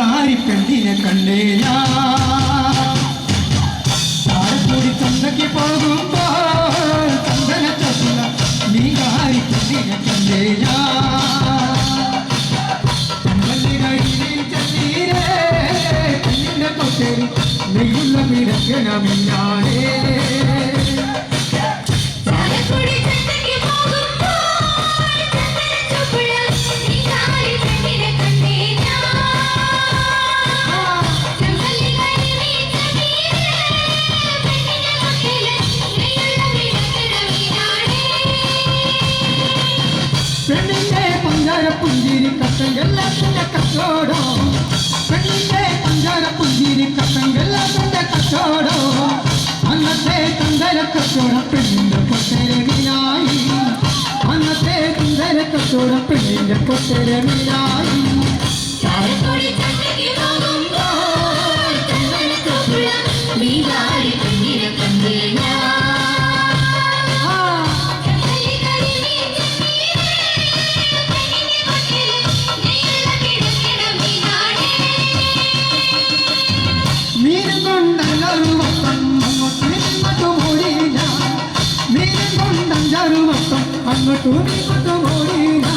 മീങ്കാരി പെണ്ണിനെ കണ്ടേ ചാരക്കൂടി ചന്തയ്ക്ക് പോകുമ്പോൾ ചന്ദന ചൊല്ല മീങ്കാരി പെണ്ണിനെ കണ്ടേ കൊച്ചേരി നെയ്യുള്ള മിടക്കണമില്ലാണേ കച്ചോടോ അന്നത്തെ തന്തര കച്ചോടം പെണ്ണിന്റെ പൊട്ടരവിനായി അന്നത്തെ തന്തര കച്ചോടം പെണ്ണിന്റെ പൊട്ടരവിനായി బంజారు మొత్తం అన్నట్టు మోడీనా